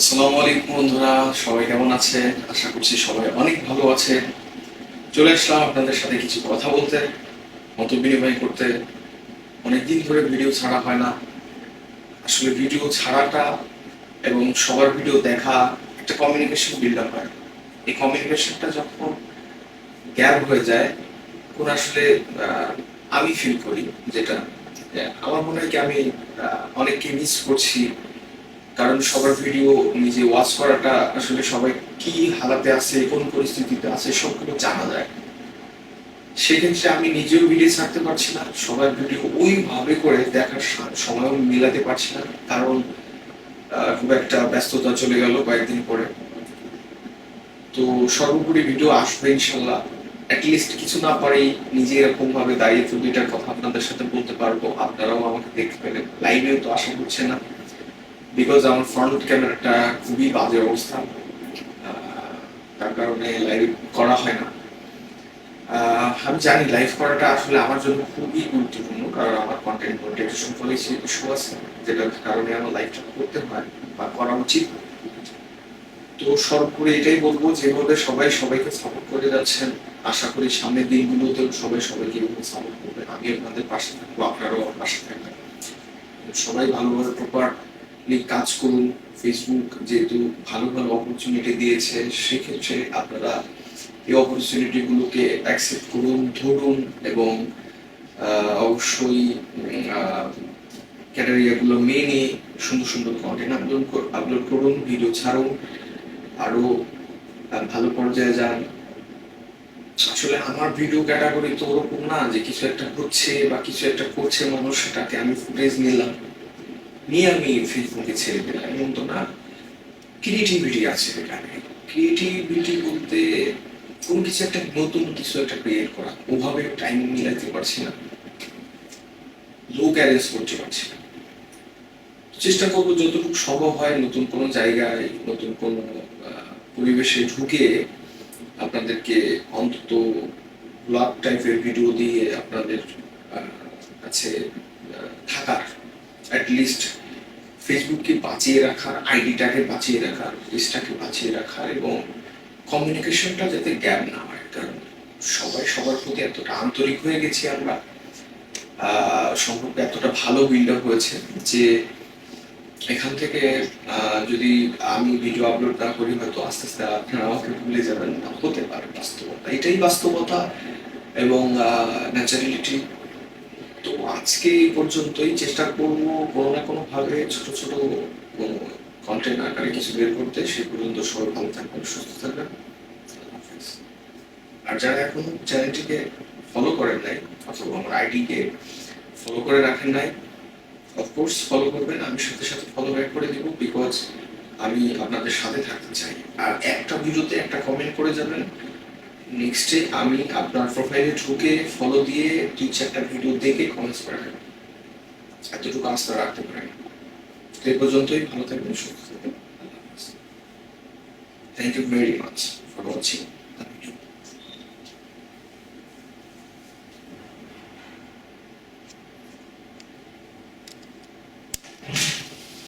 আসসালামু আলাইকুম বন্ধুরা, সবাই কেমন আছে? আশা করছি সবাই অনেক ভালো আছে। চলে আসলাম আপনাদের সাথে কিছু কথা বলতে মত বিনিময় করতে। অনেকদিন ধরে ভিডিও ছাড়া হয় না। আসলে ভিডিও ছাড়াটা এবং সবার ভিডিও দেখা একটা কমিউনিকেশন বিল্ড আপ হয়। এই কমিউনিকেশনটা যখন গ্যাপ হয়ে যায়, তখন আসলে আমি ফিল করি যেটা। আমার মনে হয় কি আমি অনেককে মিস করছি। কারণ সবার ভিডিও নিজে ওয়াচ করাটা আসলে সবাই কি হালাতে আছে, কোন পরিস্থিতিতে আছে সবগুলো জানা যায়। সেক্ষেত্রে আমি নিজেও ভিডিও ছাড়তে পারছি না, সবার ভিডিও ওইভাবে করে দেখার সা- সময়ও মিলাতে পারছি না, কারণ খুব একটা ব্যস্ততা চলে গেল কয়েকদিন পরে। তো সর্বোপরি ভিডিও আসবে ইনশাল্লাহ। অ্যাটলিস্ট কিছু না পারেই নিজে এরকম ভাবে দাঁড়িয়ে দুইটার কথা আপনাদের সাথে বলতে পারব। আপনারাও আমাকে দেখতে পেলেন লাইভেও তো আশা হচ্ছে না। বিকজ আমার ফ্রন্ট ক্যামেরাটা খুবই বাজে অবস্থা। তার কারণে লাইভ করা হয় না। আমি জানি লাইভ করাটা আসলে আমার জন্য খুবই গুরুত্বপূর্ণ, কারণ আমার কন্টেন্ট মনিটাইজেশন পলিসি ইস্যু আছে যেটার কারণে আমার লাইভটা করতে হয় বা করা উচিত। তো সর্বোপরি এটাই বলব যেভাবে সবাই সবাইকে সাপোর্ট করে যাচ্ছেন। আশা করি সামনের দিনগুলোতেও সবাই সবাইকে এভাবে সাপোর্ট করবে। আমি আপনাদের পাশে থাকব, আপনারাও আমার পাশে থাকবেন। সবাই ভালোভাবে প্রপারলি কাজ করুন ফেসবুক যেহেতু ভালো ভালো অপরচুনিটি দিয়েছে, সেক্ষেত্রে আপনারা এই অপরচুনিটি গুলোকে অ্যাকসেপ্ট করুন, ধরুন এবং অবশ্যই ক্যাটারিয়াগুলো মেনে সুন্দর সুন্দর কন্টেন্ট আপলোড আপলোড করুন ভিডিও ছাড়ুন, আরও ভালো পর্যায়ে যান। আসলে আমার ভিডিও ক্যাটাগরি তো ওরকম না যে কিছু একটা হচ্ছে বা কিছু একটা করছে মানুষ সেটাকে আমি ফুটেজ নিলাম। নিয়ে আমি ফেসবুকে ছেড়ে দিলাম এমন না। ক্রিয়েটিভিটি আছে এখানে। ক্রিয়েটিভিটি বলতে কোন কিছু একটা, নতুন কিছু একটা ক্রিয়েট করা। ওভাবে টাইম মিলাতে পারছি না। লোক অ্যারেঞ্জ করতে পারছি না। চেষ্টা করব যতটুকু সম্ভব হয় নতুন কোনো জায়গায়, নতুন কোনো পরিবেশে ঢুকে আপনাদেরকে অন্তত ব্লগ টাইপের ভিডিও দিয়ে আপনাদের কাছে থাকার অ্যাটলিস্ট ফেসবুককে বাঁচিয়ে রাখার, আইডিটাকে বাঁচিয়ে রাখার পেজটাকে বাঁচিয়ে রাখার এবং কমিউনিকেশনটা যাতে গ্যাপ না হয়, কারণ সবাই সবার প্রতি এতটা আন্তরিক হয়ে গেছি আমরা। সম্পর্কে এতটা ভালো বিল্ড আপ হয়েছে যে এখান থেকে যদি আমি ভিডিও আপলোড না করি, হয়তো আস্তে আস্তে আপনারা আমাকে ভুলে যাবেন। না হতে পারে বাস্তবতা। এটাই বাস্তবতা এবং ন্যাচারালিটি আজকে এই পর্যন্তই। চেষ্টা করব কোনো না কোনো ভাবে ছোট ছোট কন্টেন্ট আকারে কিছু বের করতে। সে পর্যন্ত সবাই ভালো থাকবেন, সুস্থ থাকবেন। আর যারা এখন চ্যানেলটিকে ফলো করেন নাই, অথবা আমার আইডিকে ফলো করে রাখেন নাই অফকোর্স ফলো করবেন। আমি সাথে সাথে ফলো ব্যাক করে দিব বিকজ আমি আপনাদের সাথে থাকতে চাই। আর একটা ভিডিওতে একটা কমেন্ট করে যাবেন। নেক্সটে আমি আপনার প্রোফাইলে ঢুকে ফলো দিয়ে দুই চারটা ভিডিও দেখে কমেন্টস করে নেবেন এতটুকু আস্থা রাখতে পারেন। তো এই পর্যন্তই, ভালো থাকবেন, সুস্থ থাকবেন thank you very much for watching